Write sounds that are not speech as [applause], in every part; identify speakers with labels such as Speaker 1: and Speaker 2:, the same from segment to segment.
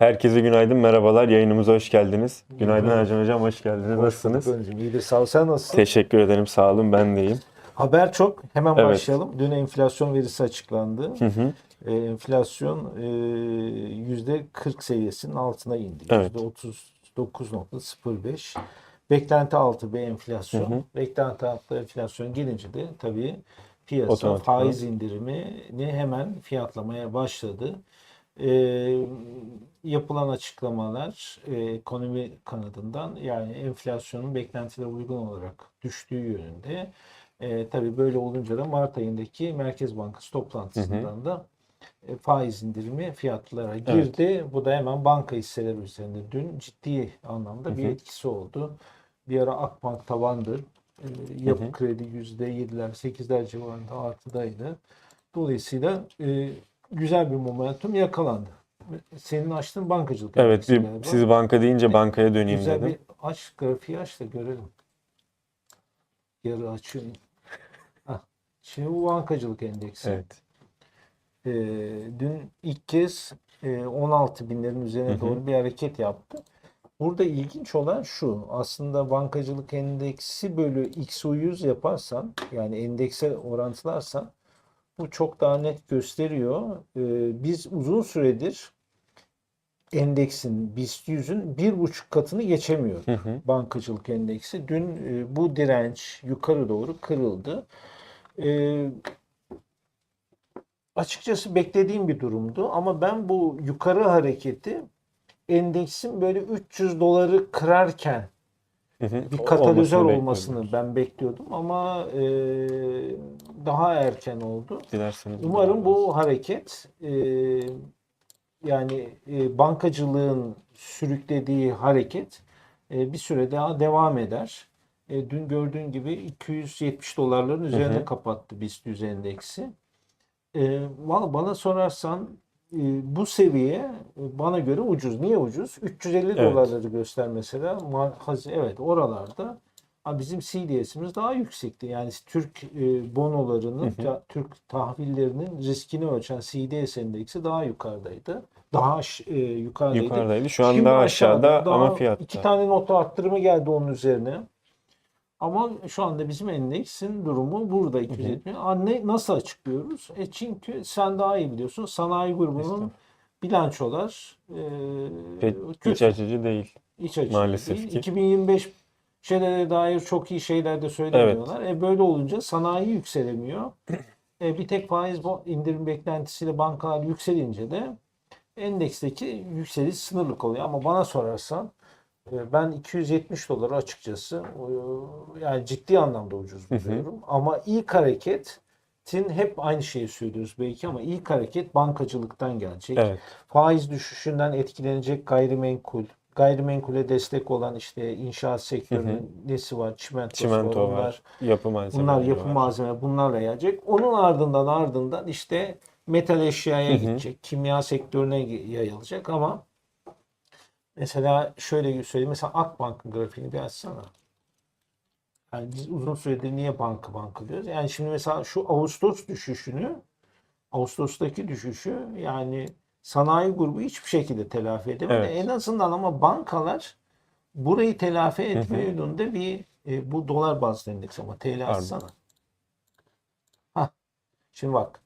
Speaker 1: Herkese günaydın, merhabalar. Yayınımıza hoş geldiniz. Günaydın Ercan Hocam, hoş geldiniz. Nasılsınız?
Speaker 2: Öncüm iyidir sağ ol. Sen nasılsın?
Speaker 1: Teşekkür ederim, sağ olun. Ben de iyiyim.
Speaker 2: Haber çok. Hemen
Speaker 1: Evet.
Speaker 2: başlayalım. Dün enflasyon verisi açıklandı.
Speaker 1: Hı hı.
Speaker 2: Ee, enflasyon e, yüzde 40 seviyesinin altına indi.
Speaker 1: Evet.
Speaker 2: Yüzde 39.05. Beklenti altı bir enflasyon.
Speaker 1: Hı hı.
Speaker 2: Beklenti altı enflasyon gelince de tabii piyasa faiz indirimini hemen fiyatlamaya başladı. Ee, yapılan açıklamalar e, ekonomi kanadından yani enflasyonun beklentilere uygun olarak düştüğü yönünde. E, tabii böyle olunca da Mart ayındaki Merkez Bankası toplantısından da e, faiz indirimi fiyatlara girdi. Bu da hemen banka hisseleri üzerinde dün ciddi anlamda bir
Speaker 1: Hı hı.
Speaker 2: etkisi oldu. Bir ara Akbank tavandı. E, yapı
Speaker 1: Hı hı.
Speaker 2: kredi %7'ler 8'ler civarında artıdaydı. Dolayısıyla e, güzel bir momentum yakalandı. Senin açtığın bankacılık.
Speaker 1: Evet, bir, siz banka deyince bankaya döneyim
Speaker 2: Güzel
Speaker 1: dedim.
Speaker 2: bir aç grafiği aç da görelim. Yarı açıyorum. Şimdi bu bankacılık endeksi.
Speaker 1: Evet.
Speaker 2: Ee, dün ilk kez e, 16 binlerin üzerine
Speaker 1: Hı hı.
Speaker 2: doğru bir hareket yaptı. Burada ilginç olan şu. Aslında bankacılık endeksi bölü XU100 yaparsan yani endekse orantılarsan bu çok daha net gösteriyor. Ee, biz uzun süredir endeksin BIST 100'ün bir buçuk katını geçemiyor
Speaker 1: Hı hı.
Speaker 2: bankacılık endeksi. Dün e, bu direnç yukarı doğru kırıldı. E, açıkçası beklediğim bir durumdu ama ben bu yukarı hareketi endeksin böyle 300 doları kırarken
Speaker 1: Hı hı.
Speaker 2: bir katalizör
Speaker 1: olmasını
Speaker 2: ben bekliyordum ama e, daha erken oldu.
Speaker 1: Dilerseniz
Speaker 2: Umarım bu hareket e, yani e, bankacılığın sürüklediği hareket e, bir süre daha devam eder. E, dün gördüğün gibi 270 dolarların üzerinde
Speaker 1: hı.
Speaker 2: kapattı BIST 100 endeksi. E, valla bana sorarsan bu seviye e, bana göre ucuz. Niye ucuz? 350
Speaker 1: Evet.
Speaker 2: dolarları göster mesela. Evet oralarda. Bizim CDS'imiz daha yüksekti. Yani Türk e, bonolarının,
Speaker 1: Hı hı.
Speaker 2: Türk tahvillerinin riskini ölçen CDS endeksi daha yukarıdaydı. Daha e, yukarıdaydı.
Speaker 1: Yukarıdaydı. Şu an
Speaker 2: Şimdi
Speaker 1: daha aşağıda
Speaker 2: daha
Speaker 1: ama fiyatta.
Speaker 2: iki tane nota arttırımı geldi onun üzerine. Ama şu anda bizim endeksin durumu burada 270. Anne nasıl açıklıyoruz? E çünkü sen daha iyi biliyorsun. Sanayi grubunun bilançolar e,
Speaker 1: Pek
Speaker 2: kötü.
Speaker 1: iç açıcı değil.
Speaker 2: İç açıcı
Speaker 1: Maalesef
Speaker 2: değil.
Speaker 1: ki.
Speaker 2: 2025 şeylere dair çok iyi şeyler de söylemiyorlar. E böyle olunca sanayi yükselemiyor. E bir tek faiz indirim beklentisiyle bankalar yükselince de endeksteki yükseliş sınırlı kalıyor. Ama bana sorarsan ben 270 doları açıkçası yani ciddi anlamda ucuz
Speaker 1: Hı hı.
Speaker 2: buluyorum. Ama ilk hareketin hep aynı şeyi söylüyoruz belki ama ilk hareket bankacılıktan gelecek
Speaker 1: Evet.
Speaker 2: faiz düşüşünden etkilenecek gayrimenkul, gayrimenkule destek olan işte inşaat sektörünün nesi var? Çimentosu
Speaker 1: Çimento
Speaker 2: var.
Speaker 1: var.
Speaker 2: Bunlar,
Speaker 1: Yapı malzemeleri
Speaker 2: bunlar yapı
Speaker 1: var.
Speaker 2: malzeme bunlarla gelecek. Onun ardından ardından işte metal eşyaya
Speaker 1: Hı hı.
Speaker 2: gidecek. Kimya sektörüne yayılacak ama mesela şöyle söyleyeyim. Mesela Akbank'ın grafiğini bir açsana. Yani biz uzun süredir niye banka banka diyoruz? Yani şimdi mesela şu Ağustos düşüşünü Ağustos'taki düşüşü yani sanayi grubu hiçbir şekilde telafi edemedi.
Speaker 1: Evet.
Speaker 2: En azından ama bankalar burayı telafi etme yönünde bir e, bu dolar bazlı endeks ama TL açsana. Hah. Şimdi bak.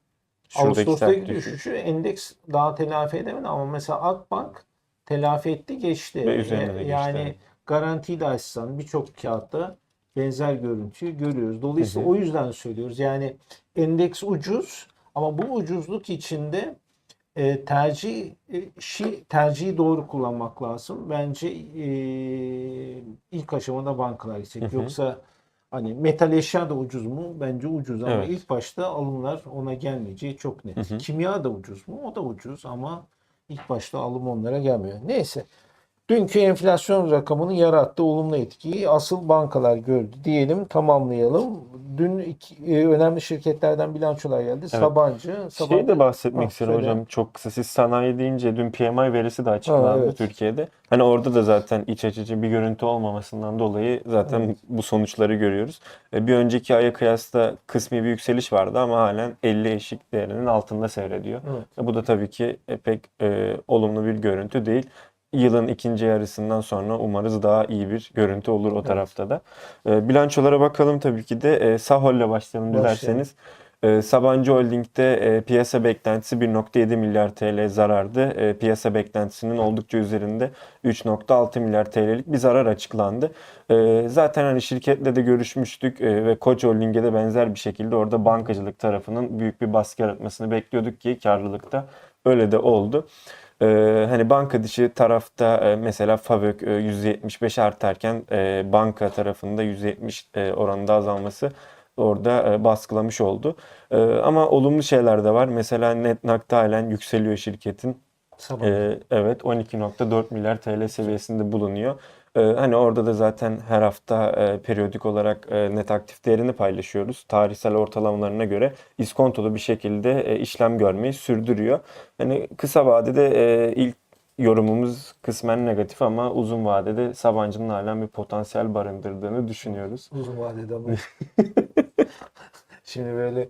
Speaker 1: Şuradaki
Speaker 2: Ağustos'taki
Speaker 1: düşüş.
Speaker 2: düşüşü endeks daha telafi edemedi ama mesela Akbank telafi etti geçti.
Speaker 1: Ve üzerine de geçti,
Speaker 2: Yani
Speaker 1: evet.
Speaker 2: garantiyle açsan birçok kağıtta benzer görüntüyü görüyoruz. Dolayısıyla
Speaker 1: Hı hı.
Speaker 2: o yüzden söylüyoruz. Yani endeks ucuz ama bu ucuzluk içinde e, tercih e, şi, tercihi doğru kullanmak lazım. Bence e, ilk aşamada bankalar gidecek. Yoksa hani metal eşya da ucuz mu? Bence ucuz ama
Speaker 1: Evet.
Speaker 2: ilk başta alımlar ona gelmeyeceği çok net.
Speaker 1: Hı hı.
Speaker 2: Kimya da ucuz mu? O da ucuz ama ilk başta alım onlara gelmiyor. Neyse. Dünkü enflasyon rakamının yarattığı olumlu etkiyi asıl bankalar gördü diyelim tamamlayalım. Dün iki, e, önemli şirketlerden bilançolar geldi. Sabancı, Sabancı
Speaker 1: Şey de bahsetmek
Speaker 2: Ha,
Speaker 1: istiyorum
Speaker 2: söyle.
Speaker 1: hocam çok kısa. Siz sanayi deyince dün PMI verisi de açıklandı
Speaker 2: Ha, evet.
Speaker 1: Türkiye'de. Hani orada da zaten iç açıcı bir görüntü olmamasından dolayı zaten bu sonuçları görüyoruz. E, Bir önceki aya kıyasla kısmi bir yükseliş vardı ama halen 50 eşik değerinin altında seyrediyor.
Speaker 2: Evet.
Speaker 1: Bu da tabii ki e, pek e, olumlu bir görüntü değil. Yılın ikinci yarısından sonra umarız daha iyi bir görüntü olur o tarafta da. E, bilançolara bakalım tabii ki de. E, Sahol'le başlayalım
Speaker 2: Başlayalım.
Speaker 1: dilerseniz. E, Sabancı Holding'de e, piyasa beklentisi 1.7 milyar TL zarardı. E, piyasa beklentisinin oldukça üzerinde 3.6 milyar TL'lik bir zarar açıklandı. E, zaten hani şirketle de görüşmüştük e, ve Koç Holding'e de benzer bir şekilde orada bankacılık tarafının büyük bir baskı yaratmasını bekliyorduk ki karlılıkta öyle de oldu. Ee, hani banka dışı tarafta e, mesela FAVÖK e, %75 artarken e, banka tarafında %70 e, oranında azalması orada e, baskılamış oldu. E, ama olumlu şeyler de var. Mesela net nakde halen yükseliyor şirketin.
Speaker 2: Sabancı.
Speaker 1: Ee, evet 12.4 milyar TL seviyesinde bulunuyor. Ee, hani orada da zaten her hafta e, periyodik olarak e, net aktif değerini paylaşıyoruz. Tarihsel ortalamalarına göre iskontolu bir şekilde e, işlem görmeyi sürdürüyor. Hani kısa vadede e, ilk yorumumuz kısmen negatif ama uzun vadede Sabancı'nın halen bir potansiyel barındırdığını düşünüyoruz.
Speaker 2: Uzun vadede ama. [laughs] Şimdi böyle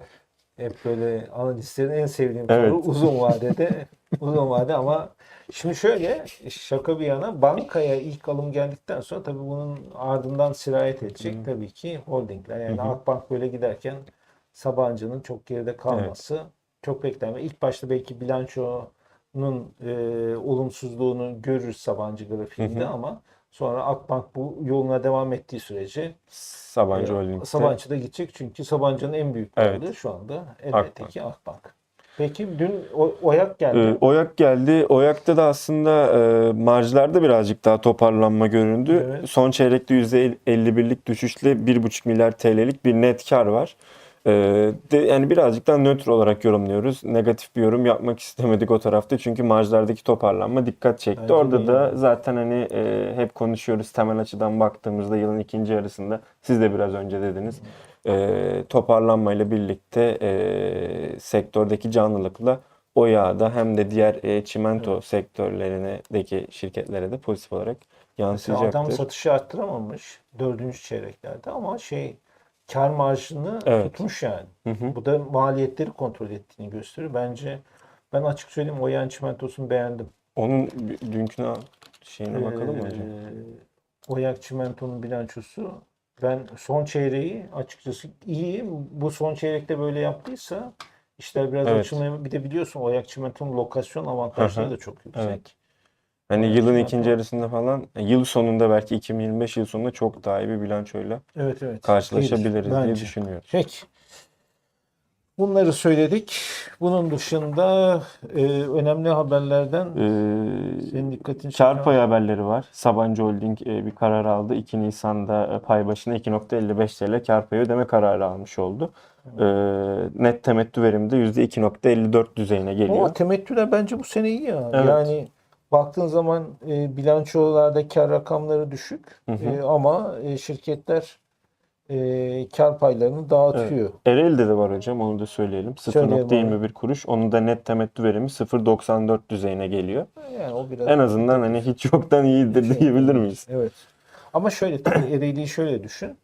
Speaker 2: hep böyle analistlerin en sevdiğim soru
Speaker 1: Evet.
Speaker 2: uzun vadede [laughs] uzun vade ama şimdi şöyle şaka bir yana bankaya ilk alım geldikten sonra tabii bunun ardından sirayet edecek tabii ki holdingler. Yani Akbank böyle giderken Sabancı'nın çok geride kalması çok beklenme. İlk başta belki bilançonun e, olumsuzluğunu görürüz Sabancı grafiğinde ama sonra Akbank bu yoluna devam ettiği sürece
Speaker 1: Sabancı
Speaker 2: ee,
Speaker 1: Holding'de.
Speaker 2: Sabancı da gidecek çünkü Sabancı'nın en büyük
Speaker 1: Evet.
Speaker 2: varlığı şu anda elbette ki Akbank. Peki dün o- Oyak geldi.
Speaker 1: Ee, Oyak geldi. Oyak'ta da aslında e, marjlarda birazcık daha toparlanma göründü.
Speaker 2: Evet.
Speaker 1: Son çeyrekte %51'lik düşüşle 1,5 milyar TL'lik bir net kar var. Ee, de, yani birazcık daha nötr olarak yorumluyoruz. Negatif bir yorum yapmak istemedik o tarafta. Çünkü marjlardaki toparlanma dikkat çekti.
Speaker 2: De
Speaker 1: Orada
Speaker 2: iyi.
Speaker 1: da zaten hani e, hep konuşuyoruz temel açıdan baktığımızda yılın ikinci yarısında siz de biraz önce dediniz. E, toparlanmayla birlikte e, sektördeki canlılıkla o yağda hem de diğer e, çimento sektörlerindeki şirketlere de pozitif olarak yansıyacaktır.
Speaker 2: adam satışı arttıramamış dördüncü çeyreklerde ama şey kar marjını
Speaker 1: Evet.
Speaker 2: tutmuş yani.
Speaker 1: Hı hı.
Speaker 2: Bu da maliyetleri kontrol ettiğini gösteriyor. Bence ben açık söyleyeyim Oyan çimentosunu beğendim.
Speaker 1: Onun dünküne şeyine bakalım mı hocam?
Speaker 2: Ee, Oyak Çimento'nun bilançosu ben son çeyreği açıkçası iyi. Bu son çeyrekte böyle yaptıysa işler biraz
Speaker 1: Evet.
Speaker 2: açılmaya bir de biliyorsun Oyak Çimento'nun lokasyon avantajları
Speaker 1: hı.
Speaker 2: da çok yüksek.
Speaker 1: Evet. Hani yılın
Speaker 2: evet.
Speaker 1: ikinci yarısında falan, yıl sonunda belki 2025 yıl sonunda çok daha iyi bir bilançoyla
Speaker 2: Evet evet.
Speaker 1: karşılaşabiliriz
Speaker 2: İyidir,
Speaker 1: diye
Speaker 2: bence.
Speaker 1: düşünüyoruz.
Speaker 2: Peki. Bunları söyledik. Bunun dışında e, önemli haberlerden
Speaker 1: Ee,
Speaker 2: senin dikkatini
Speaker 1: Kar
Speaker 2: çeken-
Speaker 1: haberleri var. Sabancı Holding e, bir karar aldı. 2 Nisan'da e, pay başına 2.55 TL kar payı ödeme kararı almış oldu. Ee, net temettü verimi de %2.54 düzeyine geliyor.
Speaker 2: Ama temettüler bence bu sene iyi ya.
Speaker 1: Evet.
Speaker 2: Yani baktığın zaman e, bilançolarda kar rakamları düşük
Speaker 1: Hı hı.
Speaker 2: E, ama e, şirketler e, kar paylarını dağıtıyor.
Speaker 1: Ereğli'de de var hocam onu da söyleyelim.
Speaker 2: Söyleyelim
Speaker 1: 0.21 kuruş. Onun da net temettü verimi 0.94 düzeyine geliyor.
Speaker 2: Yani o biraz
Speaker 1: En azından hani hiç yoktan iyidir
Speaker 2: Şey,
Speaker 1: diyebilir miyiz?
Speaker 2: Evet. Ama şöyle tabii Ereğli'yi şöyle düşün.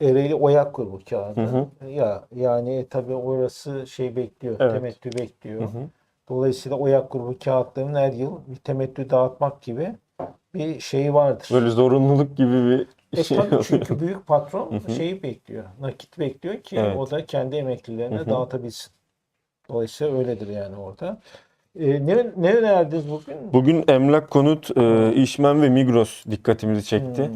Speaker 2: Ereğli Oyak grubu kağıdı.
Speaker 1: Hı
Speaker 2: Ya yani tabii orası şey bekliyor.
Speaker 1: Evet.
Speaker 2: Temettü bekliyor.
Speaker 1: Hı hı.
Speaker 2: Dolayısıyla Oyak grubu kağıtlarının her yıl bir temettü dağıtmak gibi bir şeyi vardır.
Speaker 1: Böyle zorunluluk gibi bir
Speaker 2: E
Speaker 1: şey
Speaker 2: tabii çünkü büyük patron şeyi bekliyor. Nakit bekliyor ki
Speaker 1: Evet.
Speaker 2: o da kendi emeklilerine dağıtabilsin. Dolayısıyla öyledir yani orada. E, ne, ne önerdiniz bugün?
Speaker 1: Bugün emlak konut, e, işmen ve Migros dikkatimizi çekti.
Speaker 2: Hmm.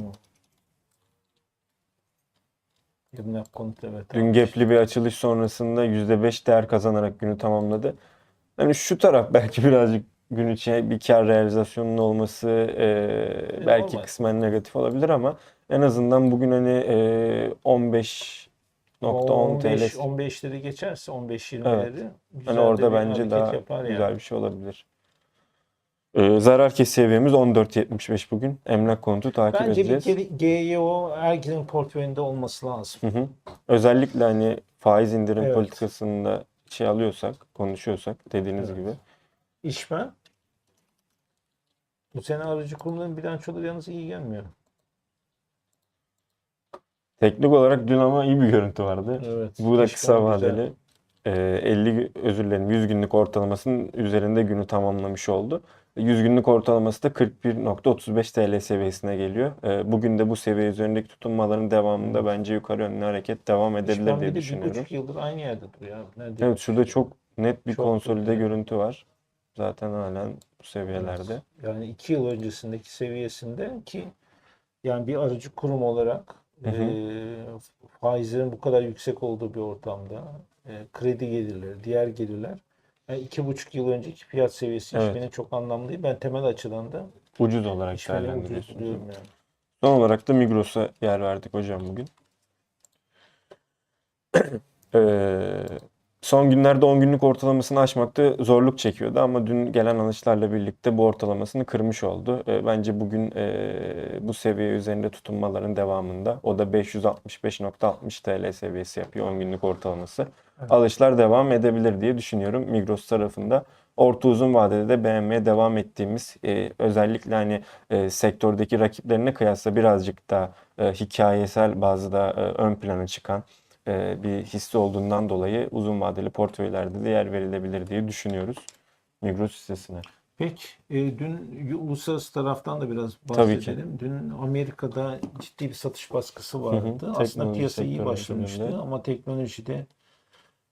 Speaker 2: Emlak konut evet.
Speaker 1: Dün gapli bir açılış sonrasında %5 değer kazanarak günü tamamladı. Hani şu taraf belki [laughs] birazcık gün içi bir kar realizasyonunun olması e, belki
Speaker 2: normal.
Speaker 1: kısmen negatif olabilir ama en azından bugün hani e, 15.10
Speaker 2: 15,
Speaker 1: TL
Speaker 2: 15'leri geçerse 15-20'leri
Speaker 1: Evet.
Speaker 2: güzel
Speaker 1: hani orada
Speaker 2: bir
Speaker 1: bence daha
Speaker 2: yani.
Speaker 1: güzel bir şey olabilir. Ee, zarar kes seviyemiz 14.75 bugün. Emlak konutu takip
Speaker 2: Bence bir
Speaker 1: edeceğiz.
Speaker 2: kere GYO herkesin portföyünde olması lazım.
Speaker 1: Hı hı. Özellikle hani faiz indirim
Speaker 2: Evet.
Speaker 1: politikasında şey alıyorsak, konuşuyorsak dediğiniz
Speaker 2: Evet.
Speaker 1: gibi.
Speaker 2: İşmen bu sene aracı kurumların bilançoları yalnız iyi gelmiyor.
Speaker 1: Teknik olarak dün ama iyi bir görüntü vardı.
Speaker 2: Evet.
Speaker 1: Bu da kısa vadeli. Ee, 50 gü- özür dilerim 100 günlük ortalamasının üzerinde günü tamamlamış oldu. 100 günlük ortalaması da 41.35 TL seviyesine geliyor. Ee, bugün de bu seviye üzerindeki tutunmaların devamında bence yukarı yönlü hareket devam edebilir
Speaker 2: İşmen
Speaker 1: diye
Speaker 2: bir
Speaker 1: düşünüyorum.
Speaker 2: buçuk yıldır aynı yerde duruyor. Nerede?
Speaker 1: Evet şurada çok net bir
Speaker 2: Çok
Speaker 1: konsolide
Speaker 2: net.
Speaker 1: görüntü var. Zaten halen bu seviyelerde.
Speaker 2: Yani iki yıl öncesindeki seviyesinde ki yani bir aracı kurum olarak
Speaker 1: Hı hı.
Speaker 2: e, faizlerin bu kadar yüksek olduğu bir ortamda e, kredi gelirleri, diğer gelirler yani iki buçuk yıl önceki fiyat seviyesi
Speaker 1: Evet.
Speaker 2: işmenin çok anlamlı değil. Ben temel açıdan da
Speaker 1: Ucuz olarak değerlendiriyorsunuz.
Speaker 2: yani.
Speaker 1: Son olarak da Migros'a yer verdik hocam bugün. [clears throat] Ee, son günlerde 10 günlük ortalamasını aşmakta zorluk çekiyordu ama dün gelen alışlarla birlikte bu ortalamasını kırmış oldu. Ee, bence bugün ee, bu seviye üzerinde tutunmaların devamında o da 565.60 TL seviyesi yapıyor 10 günlük ortalaması.
Speaker 2: Evet.
Speaker 1: Alışlar devam edebilir diye düşünüyorum Migros tarafında. Orta uzun vadede de beğenmeye devam ettiğimiz ee, özellikle hani e, sektördeki rakiplerine kıyasla birazcık da e, hikayesel bazı da e, ön plana çıkan e, bir hissi olduğundan dolayı uzun vadeli portföylerde de yer verilebilir diye düşünüyoruz Migros hissesine.
Speaker 2: Peki e, dün uluslararası taraftan da biraz bahsedelim. Dün Amerika'da ciddi bir satış baskısı vardı. Aslında
Speaker 1: Teknoloji
Speaker 2: piyasa iyi başlamıştı
Speaker 1: özelinde.
Speaker 2: ama teknolojide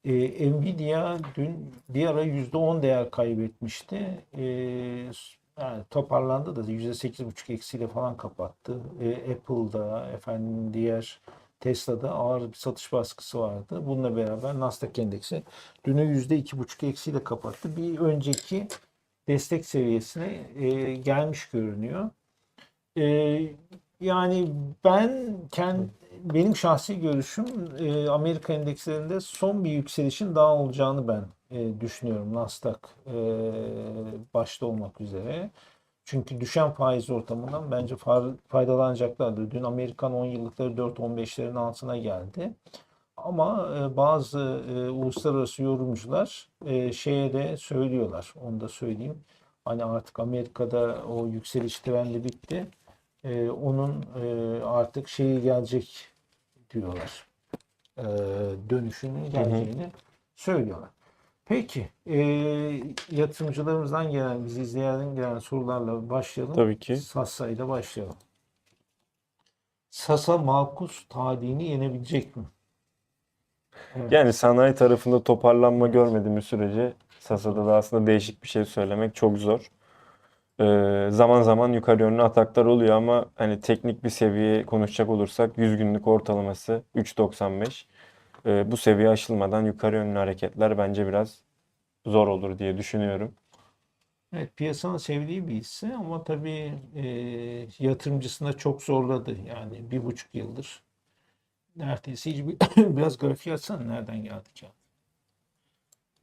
Speaker 2: e, Nvidia dün bir ara %10 değer kaybetmişti. E, yani toparlandı da %8,5 eksiyle falan kapattı. E, Apple'da efendim diğer Tesla'da ağır bir satış baskısı vardı. Bununla beraber Nasdaq endeksi dünü %2,5 eksiyle kapattı. Bir önceki destek seviyesine e, gelmiş görünüyor. E, yani ben kendi benim şahsi görüşüm e, Amerika endekslerinde son bir yükselişin daha olacağını ben e, düşünüyorum Nasdaq e, başta olmak üzere. Çünkü düşen faiz ortamından bence faydalanacaklardır. Dün Amerikan 10 yıllıkları 4.15'lerin altına geldi. Ama e, bazı e, uluslararası yorumcular e, şeye de söylüyorlar. Onu da söyleyeyim. Hani artık Amerika'da o yükseliş trendi bitti. E, onun e, artık şeyi gelecek diyorlar. E, dönüşünün geleceğini söylüyorlar. Peki, e, yatırımcılarımızdan gelen, bizi izleyenlerden gelen sorularla başlayalım.
Speaker 1: Tabii ki.
Speaker 2: Sasa ile başlayalım. Sasa Malkus tadini yenebilecek mi? Evet.
Speaker 1: Yani sanayi tarafında toparlanma görmediğimiz sürece Sasa'da da aslında değişik bir şey söylemek çok zor. Ee, zaman zaman yukarı yönlü ataklar oluyor ama hani teknik bir seviye konuşacak olursak 100 günlük ortalaması 3.95. Ee, bu seviye aşılmadan yukarı yönlü hareketler bence biraz zor olur diye düşünüyorum.
Speaker 2: Evet, piyasanın sevdiği bir hisse ama tabii e, yatırımcısına çok zorladı. Yani bir buçuk yıldır neredeyse hiçbir [coughs] biraz grafiği açsana nereden geldi kağıt.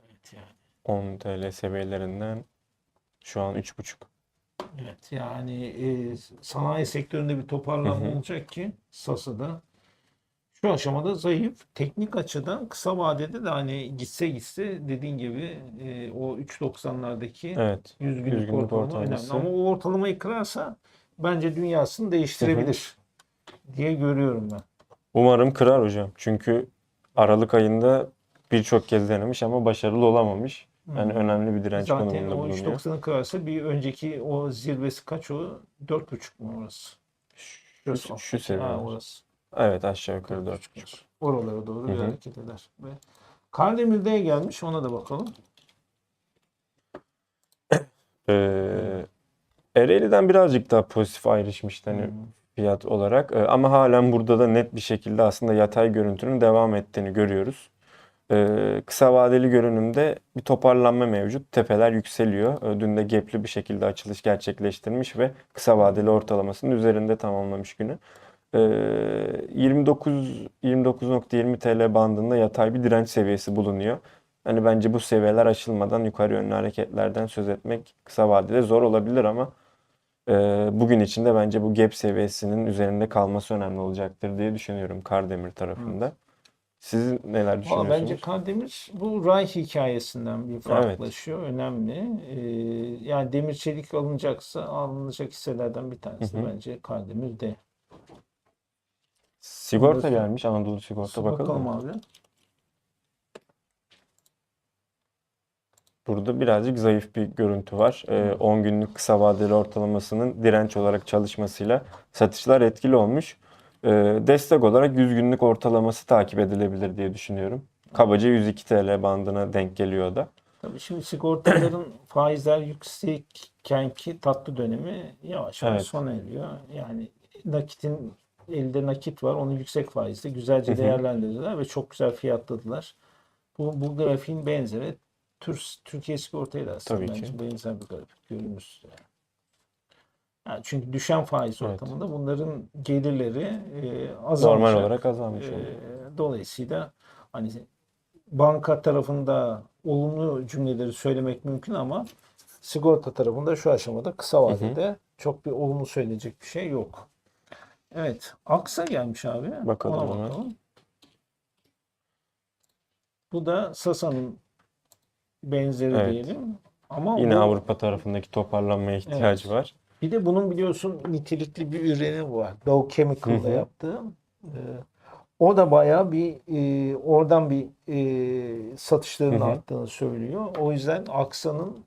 Speaker 2: Evet yani.
Speaker 1: 10 TL seviyelerinden şu an 3.5.
Speaker 2: Evet yani e, sanayi sektöründe bir toparlanma
Speaker 1: Hı hı.
Speaker 2: olacak ki Sasa'da şu aşamada zayıf. Teknik açıdan kısa vadede de hani gitse gitse dediğin gibi e, o 3.90'lardaki
Speaker 1: Evet.
Speaker 2: 100 günlük,
Speaker 1: 100 günlük
Speaker 2: ortalama önemli.
Speaker 1: ortalaması.
Speaker 2: Ama o ortalamayı kırarsa bence dünyasını değiştirebilir diye görüyorum ben.
Speaker 1: Umarım kırar hocam. Çünkü Aralık ayında birçok kez denemiş ama başarılı olamamış. Yani önemli bir direnç
Speaker 2: Zaten
Speaker 1: konumunda bulunuyor.
Speaker 2: 3.90'ı kırarsa bir önceki o zirvesi kaç o? 4.5 mu orası?
Speaker 1: Şu, şu
Speaker 2: Ha,
Speaker 1: seviye.
Speaker 2: orası.
Speaker 1: Evet aşağı yukarı 4.5.
Speaker 2: 4.5. Oralara doğru bir
Speaker 1: Hı hı.
Speaker 2: hareket eder. Ve Kardemir'de gelmiş ona da bakalım. [clears throat]
Speaker 1: Ee, Ereğli'den birazcık daha pozitif ayrışmıştı hani
Speaker 2: Hmm.
Speaker 1: fiyat olarak. Ee, ama halen burada da net bir şekilde aslında yatay görüntünün devam ettiğini görüyoruz. Ee, kısa vadeli görünümde bir toparlanma mevcut. Tepeler yükseliyor. Ee, dün de gap'li bir şekilde açılış gerçekleştirmiş ve kısa vadeli ortalamasının üzerinde tamamlamış günü. Ee, 29 29.20 TL bandında yatay bir direnç seviyesi bulunuyor. Hani bence bu seviyeler aşılmadan yukarı yönlü hareketlerden söz etmek kısa vadede zor olabilir ama e, bugün içinde bence bu gap seviyesinin üzerinde kalması önemli olacaktır diye düşünüyorum Kardemir tarafında. Siz neler düşünüyorsunuz?
Speaker 2: bence Kardemir bu ray hikayesinden bir farklılaşıyor. Önemli. Ee, yani demir çelik alınacaksa alınacak hisselerden bir tanesi
Speaker 1: Hı
Speaker 2: de
Speaker 1: hı.
Speaker 2: bence Kardemir'de.
Speaker 1: Sigorta
Speaker 2: Orası-
Speaker 1: gelmiş Anadolu Sigorta bakalım
Speaker 2: Bakalım
Speaker 1: mı?
Speaker 2: abi.
Speaker 1: Burada birazcık zayıf bir görüntü var. Ee, 10 günlük kısa vadeli ortalamasının direnç olarak çalışmasıyla satışlar etkili olmuş. Ee, destek olarak 100 günlük ortalaması takip edilebilir diye düşünüyorum. Kabaca 102 TL bandına denk geliyor da.
Speaker 2: Tabii şimdi sigortaların [clears throat] faizler yüksekken ki tatlı dönemi yavaş yavaş
Speaker 1: Evet.
Speaker 2: sona eriyor. Yani nakitin elde nakit var. Onu yüksek faizle güzelce değerlendirdiler ve çok güzel fiyatladılar. Bu, bu grafiğin benzeri Tür, Türkiye sigortayı da aslında
Speaker 1: Tabii ki.
Speaker 2: bence benzer bir grafik görünür. Yani. Yani çünkü düşen faiz
Speaker 1: Evet.
Speaker 2: ortamında bunların gelirleri e, azalacak.
Speaker 1: Normal olarak azalmış oluyor.
Speaker 2: Ee, dolayısıyla hani banka tarafında olumlu cümleleri söylemek mümkün ama sigorta tarafında şu aşamada kısa vadede çok bir olumlu söyleyecek bir şey yok. Evet. Aksa gelmiş abi.
Speaker 1: Bakalım
Speaker 2: Ona
Speaker 1: ona.
Speaker 2: bakalım. Bu da Sasa'nın benzeri
Speaker 1: Evet.
Speaker 2: diyelim. Ama
Speaker 1: Yine
Speaker 2: bu-
Speaker 1: Avrupa tarafındaki toparlanmaya ihtiyacı
Speaker 2: Evet.
Speaker 1: var.
Speaker 2: Bir de bunun biliyorsun nitelikli bir ürünü var. Dow Chemical'da
Speaker 1: Hı hı.
Speaker 2: yaptığı. Ee, o da bayağı bir e, oradan bir e, satışların
Speaker 1: Hı hı.
Speaker 2: arttığını söylüyor. O yüzden Aksa'nın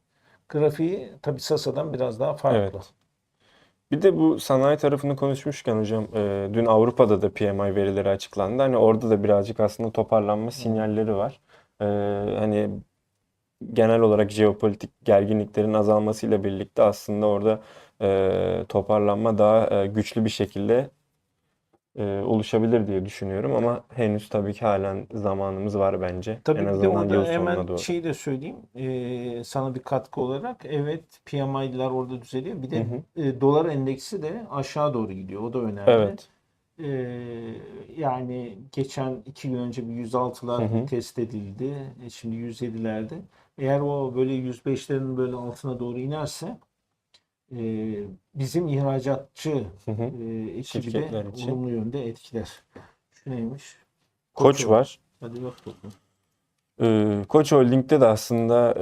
Speaker 2: grafiği tabii Sasa'dan biraz daha farklı.
Speaker 1: Evet. Bir de bu sanayi tarafını konuşmuşken hocam, e, dün Avrupa'da da PMI verileri açıklandı. Hani orada da birazcık aslında toparlanma sinyalleri var. E, hani genel olarak jeopolitik gerginliklerin azalmasıyla birlikte aslında orada e, toparlanma daha e, güçlü bir şekilde e, oluşabilir diye düşünüyorum. Ama henüz tabii ki halen zamanımız var bence.
Speaker 2: Tabii
Speaker 1: En
Speaker 2: de
Speaker 1: azından
Speaker 2: orada
Speaker 1: yıl
Speaker 2: hemen
Speaker 1: doğru.
Speaker 2: şey de söyleyeyim e, sana bir katkı olarak evet PMI'ler orada düzeliyor. Bir de
Speaker 1: Hı hı.
Speaker 2: e, dolar endeksi de aşağı doğru gidiyor. O da önemli.
Speaker 1: Evet.
Speaker 2: Ee, yani geçen iki gün önce bir 106'lar
Speaker 1: Hı hı.
Speaker 2: test edildi. E, Şimdi 107'lerde. Eğer o böyle 105'lerin böyle altına doğru inerse e, bizim ihracatçı
Speaker 1: Hı hı.
Speaker 2: e, ekibi de
Speaker 1: için.
Speaker 2: olumlu yönde etkiler. Şu neymiş?
Speaker 1: Koç var.
Speaker 2: Hadi bak bakalım.
Speaker 1: Ee, Koç Holding'de de aslında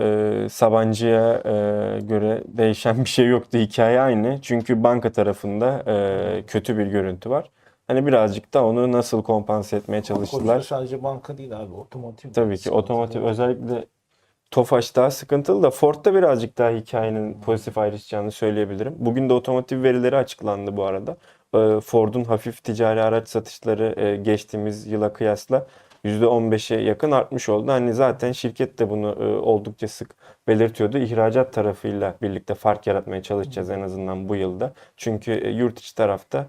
Speaker 1: e, Sabancı'ya e, göre değişen bir şey yoktu. Hikaye aynı. Çünkü banka tarafında e, kötü bir görüntü var. Hani birazcık da onu nasıl kompanse etmeye
Speaker 2: Koç'ta
Speaker 1: çalıştılar.
Speaker 2: sadece banka değil abi. Otomotiv.
Speaker 1: Tabii ki otomotiv özellikle Tofaş daha sıkıntılı da Ford'da birazcık daha hikayenin pozitif ayrışacağını söyleyebilirim. Bugün de otomotiv verileri açıklandı bu arada. Ee, Ford'un hafif ticari araç satışları e, geçtiğimiz yıla kıyasla %15'e yakın artmış oldu. Hani zaten şirket de bunu e, oldukça sık belirtiyordu. İhracat tarafıyla birlikte fark yaratmaya çalışacağız en azından bu yılda. Çünkü e, yurt içi tarafta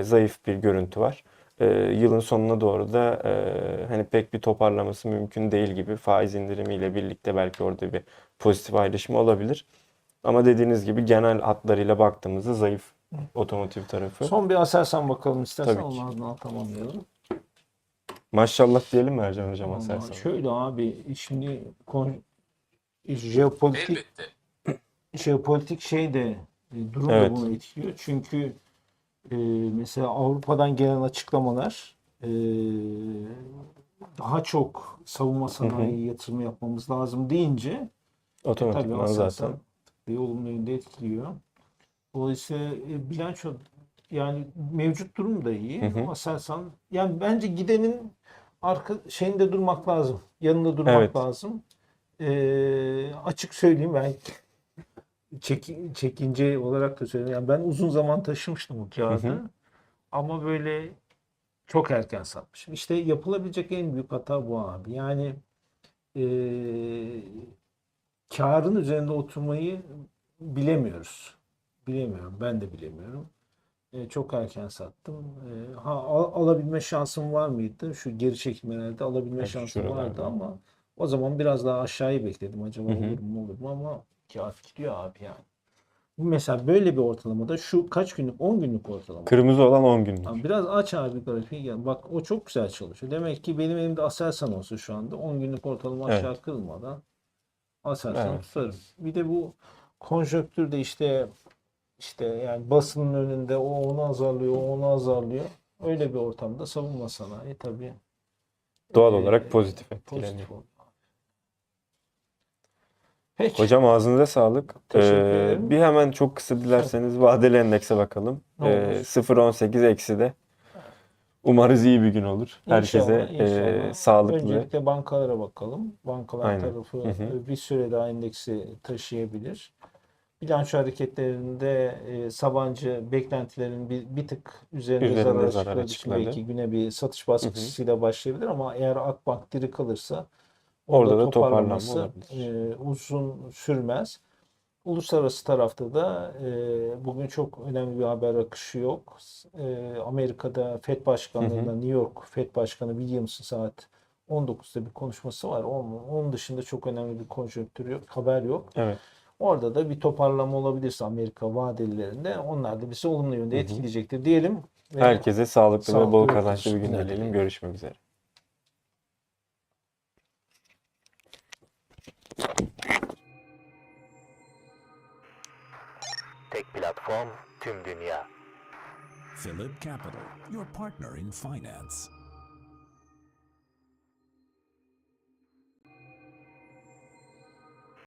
Speaker 1: zayıf bir görüntü var. E, yılın sonuna doğru da e, hani pek bir toparlaması mümkün değil gibi faiz indirimiyle birlikte belki orada bir pozitif ayrışma olabilir. Ama dediğiniz gibi genel hatlarıyla baktığımızda zayıf otomotiv tarafı.
Speaker 2: Son bir Aselsan bakalım istersen.
Speaker 1: Tabii ki.
Speaker 2: Onlardan tamamlayalım.
Speaker 1: Maşallah diyelim mi Ercan Hocam
Speaker 2: Vallahi
Speaker 1: Aselsan?
Speaker 2: Şöyle abi şimdi kon- jeopolitik
Speaker 3: Elbette.
Speaker 2: jeopolitik şey de e, durum da
Speaker 1: Evet.
Speaker 2: bunu etkiliyor. Çünkü e, mesela Avrupa'dan gelen açıklamalar e, daha çok savunma sanayi yatırımı yapmamız lazım deyince tabii
Speaker 1: Otomatikman
Speaker 2: Aselsan
Speaker 1: zaten.
Speaker 2: bir olumlu yönde etkiliyor. Dolayısıyla e, bilanço yani mevcut durum da iyi.
Speaker 1: Hı hı.
Speaker 2: Ama Aselsan yani bence gidenin arka şeyinde durmak lazım. Yanında durmak
Speaker 1: Evet.
Speaker 2: lazım. E, açık söyleyeyim ben çeki- çekince olarak da söyleyeyim. Yani ben uzun zaman taşımıştım bu kağıdı.
Speaker 1: Hı hı.
Speaker 2: Ama böyle çok erken satmışım. İşte yapılabilecek en büyük hata bu abi. Yani eee karın üzerinde oturmayı bilemiyoruz. Bilemiyorum. Ben de bilemiyorum. E, çok erken sattım. E, ha al- alabilme şansım var mıydı? Şu geri çekilmelerde alabilme
Speaker 1: Evet,
Speaker 2: şansım vardı ama o zaman biraz daha aşağıyı bekledim. Acaba olur mu olur mu ama kağıt gidiyor abi yani. Mesela böyle bir ortalamada şu kaç günlük? 10 günlük ortalama.
Speaker 1: Kırmızı olan 10 günlük.
Speaker 2: Abi biraz aç abi grafiği gel. Bak o çok güzel çalışıyor. Demek ki benim elimde Aselsan olsa şu anda 10 günlük ortalama
Speaker 1: Evet.
Speaker 2: aşağı kırılmadan Aselsan'ı
Speaker 1: Evet.
Speaker 2: tutarım. Bir de bu konjonktürde işte işte yani basının önünde o onu azarlıyor, o onu azarlıyor. Öyle bir ortamda savunma sanayi tabii
Speaker 1: Doğal
Speaker 2: e,
Speaker 1: olarak pozitif etkileniyor.
Speaker 2: pozitif oluyor. Peki.
Speaker 1: Hocam ağzınıza sağlık.
Speaker 2: Teşekkür
Speaker 1: Ee,
Speaker 2: ederim.
Speaker 1: bir hemen çok kısa dilerseniz vadeli endekse bakalım.
Speaker 2: Ne
Speaker 1: Ee,
Speaker 2: olur.
Speaker 1: 0.18 eksi de. Umarız iyi bir gün olur. Herkese e, sağlıklı.
Speaker 2: Öncelikle bankalara bakalım. Bankalar
Speaker 1: Aynen.
Speaker 2: tarafı
Speaker 1: Hı hı.
Speaker 2: bir süre daha endeksi taşıyabilir. Bilanço hareketlerinde e, Sabancı beklentilerin bir, bir tık üzerinde,
Speaker 1: Üzerinde
Speaker 2: zarar
Speaker 1: zarar
Speaker 2: açıkladığı için
Speaker 1: açıkladı.
Speaker 2: belki güne bir satış baskısıyla başlayabilir ama eğer Akbank diri kalırsa
Speaker 1: Orada da
Speaker 2: toparlaması,
Speaker 1: toparlanma olabilir.
Speaker 2: e, uzun sürmez. Uluslararası tarafta da e, bugün çok önemli bir haber akışı yok. E, Amerika'da FED Başkanlığı'nda New York FED Başkanı Williams'ın saat 19'da bir konuşması var. Onun, onun dışında çok önemli bir konjonktür yok, haber yok.
Speaker 1: Evet.
Speaker 2: Orada da bir toparlama olabilirse Amerika vadelilerinde onlar da bizi olumlu yönde etkileyecektir diyelim.
Speaker 1: Herkese sağlıklı ve
Speaker 2: Sağlıklı
Speaker 1: bol
Speaker 2: ve
Speaker 1: kazançlı bir gün
Speaker 2: dileyelim.
Speaker 1: Görüşmek üzere.
Speaker 3: Tek platform tüm dünya.
Speaker 4: Philip Capital, your partner in finance.